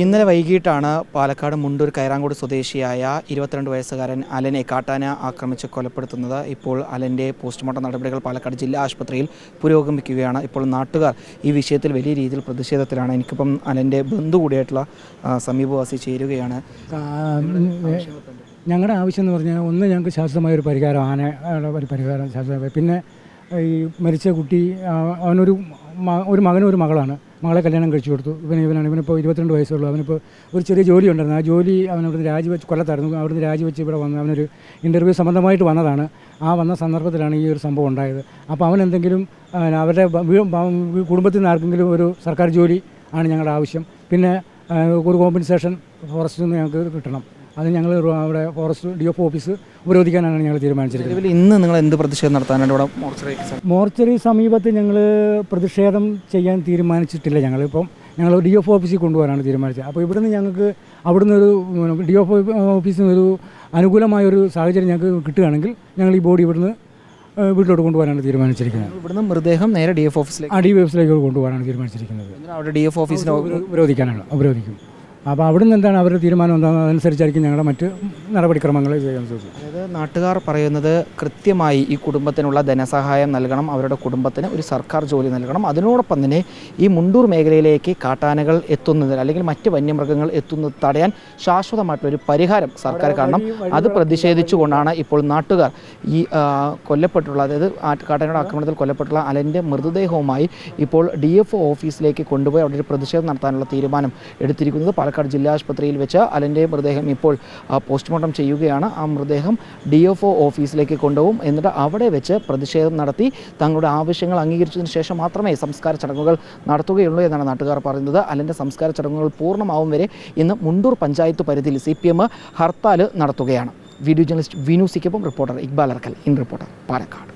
ഇന്നലെ വൈകിട്ടാണ് പാലക്കാട് മുണ്ടൂർ കൈറാങ്കോട് സ്വദേശിയായ ഇരുപത്തിരണ്ട് വയസ്സുകാരൻ അലനെ കാട്ടാന ആക്രമിച്ച് കൊലപ്പെടുത്തുന്നത്. ഇപ്പോൾ അലന്റെ പോസ്റ്റ്മോർട്ടം നടപടികൾ പാലക്കാട് ജില്ലാ ആശുപത്രിയിൽ പുരോഗമിക്കുകയാണ്. ഇപ്പോൾ നാട്ടുകാർ ഈ വിഷയത്തിൽ വലിയ രീതിയിൽ പ്രതിഷേധത്തിലാണ്. എനിക്കിപ്പം അലന്റെ ബന്ധു കൂടിയായിട്ടുള്ള സമീപവാസി ചേരുകയാണ്. ഞങ്ങളുടെ ആവശ്യം എന്ന് പറഞ്ഞാൽ ഒന്ന് ഞങ്ങൾക്ക് ശാശ്വതമായ ഒരു പരിഹാരം ഒരു പരിഹാരം ശാശ്വതമായ. പിന്നെ ഈ മരിച്ച കുട്ടി അവനൊരു ഒരു മകനും ഒരു മകളാണ്. മകളെ കല്യാണം കഴിച്ചു കൊടുത്തു. ഇവൻ ഇവനാണ്. ഇവനിപ്പോൾ ഇരുപത്തിരണ്ട് വയസ്സുള്ളൂ. അവനിപ്പോൾ ഒരു ചെറിയ ജോലി ഉണ്ടായിരുന്നു. ആ ജോലി അവൻ അവിടുന്ന് രാജിവെച്ച് കൊല്ലത്തായിരുന്നു. അവിടുന്ന് രാജിവെച്ച് ഇവിടെ വന്ന് അവനൊരു ഇന്റർവ്യൂ സംബന്ധമായിട്ട് വന്നതാണ്. ആ വന്ന സന്ദർഭത്തിലാണ് ഈ ഒരു സംഭവം ഉണ്ടായത്. അപ്പോൾ അവൻ എന്തെങ്കിലും അവരുടെ കുടുംബത്തിൽ നിന്ന് ആർക്കെങ്കിലും ഒരു സർക്കാർ ജോലി ആണ് ഞങ്ങളുടെ ആവശ്യം. പിന്നെ ഒരു കോമ്പൻസേഷൻ ഫോറസ്റ്റിൽ നിന്ന് ഞങ്ങൾക്ക് കിട്ടണം. അത് ഞങ്ങൾ അവിടെ ഫോറസ്റ്റ് ഡി എഫ് ഓഫീസ് ഉപരോധിക്കാനാണ് ഞങ്ങൾ തീരുമാനിച്ചിരിക്കുന്നത്. ഇതിൽ ഇന്ന് നിങ്ങൾ എന്ത് പ്രതിഷേധം നടത്താനാണ് ഇവിടെ മോർച്ചറി മോർച്ചറി സമീപത്ത് ഞങ്ങൾ പ്രതിഷേധം ചെയ്യാൻ തീരുമാനിച്ചിട്ടില്ല ഞങ്ങളിപ്പം ഞങ്ങൾ ഡി എഫ് ഓഫീസിൽ കൊണ്ടുപോകാനാണ് തീരുമാനിച്ചത്. അപ്പോൾ ഇവിടുന്ന് ഞങ്ങൾക്ക് അവിടുന്ന് ഒരു ഡി എഫ് ഓഫീസിൽ നിന്ന് ഒരു അനുകൂലമായ ഒരു സാഹചര്യം ഞങ്ങൾക്ക് കിട്ടുകയാണെങ്കിൽ ഞങ്ങൾ ഈ ബോഡി ഇവിടുന്ന് വീട്ടിലോട്ട് കൊണ്ടുപോകാനാണ് തീരുമാനിച്ചിരിക്കുന്നത്. ഇവിടുന്ന് മൃതദേഹം നേരെ ഡി എഫ് ഓഫീസിലേക്ക് ആ ഡി എഫ് ഓഫീസിലേക്ക് കൊണ്ടുപോകാനാണ് തീരുമാനിച്ചിരിക്കുന്നത്. അവിടെ ഡി എഫ് ഓഫീസിനെ ഉപരോ- ഉപരോധിക്കാനാണ് ഉപരോധിക്കും. അപ്പോൾ അവിടെ നിന്ന് എന്താണ് അവരുടെ തീരുമാനം എന്താണ് അതനുസരിച്ചായിരിക്കും ഞങ്ങളുടെ മറ്റ് നടപടിക്രമങ്ങൾ ചെയ്യാൻ സാധിക്കും. അതായത് നാട്ടുകാർ പറയുന്നത് കൃത്യമായി ഈ കുടുംബത്തിനുള്ള ധനസഹായം നൽകണം അവരുടെ കുടുംബത്തിന് ഒരു സർക്കാർ ജോലി നൽകണം. അതിനോടൊപ്പം തന്നെ ഈ മുണ്ടൂർ മേഖലയിലേക്ക് കാട്ടാനകൾ എത്തുന്നത് അല്ലെങ്കിൽ മറ്റ് വന്യമൃഗങ്ങൾ എത്തുന്നത് തടയാൻ ശാശ്വതമായിട്ടുള്ളൊരു പരിഹാരം സർക്കാർ കാണണം. അത് പ്രതിഷേധിച്ചുകൊണ്ടാണ് ഇപ്പോൾ നാട്ടുകാർ ഈ കൊല്ലപ്പെട്ടുള്ള അതായത് കാട്ടാനയുടെ ആക്രമണത്തിൽ കൊല്ലപ്പെട്ടുള്ള അലന്റെ മൃതദേഹവുമായി ഇപ്പോൾ ഡി എഫ് ഓഫീസിലേക്ക് കൊണ്ടുപോയി അവിടെ ഒരു പ്രതിഷേധം നടത്താനുള്ള തീരുമാനം എടുത്തിരിക്കുന്നത്. പാലക്കാട് ജില്ലാ ആശുപത്രിയിൽ വെച്ച് അലന്റെ മൃതദേഹം ഇപ്പോൾ പോസ്റ്റ്മോർട്ടം ചെയ്യുകയാണ്. ആ മൃതദേഹം ഡി ഓഫീസിലേക്ക് കൊണ്ടുപോകും. എന്നിട്ട് അവിടെ വെച്ച് പ്രതിഷേധം നടത്തി. തങ്ങളുടെ ആവശ്യങ്ങൾ അംഗീകരിച്ചതിന് ശേഷം മാത്രമേ സംസ്കാര ചടങ്ങുകൾ നടത്തുകയുള്ളൂ എന്നാണ് നാട്ടുകാർ പറയുന്നത്. അലന്റെ സംസ്കാര ചടങ്ങുകൾ പൂർണമാവും വരെ ഇന്ന് മുണ്ടൂർ പഞ്ചായത്ത് പരിധിയിൽ സി പി എം ഹർത്താൽ നടത്തുകയാണ്. Video journalist Vinu സിക്കൊപ്പം reporter Iqbal Arakkal in reporter Palakkad.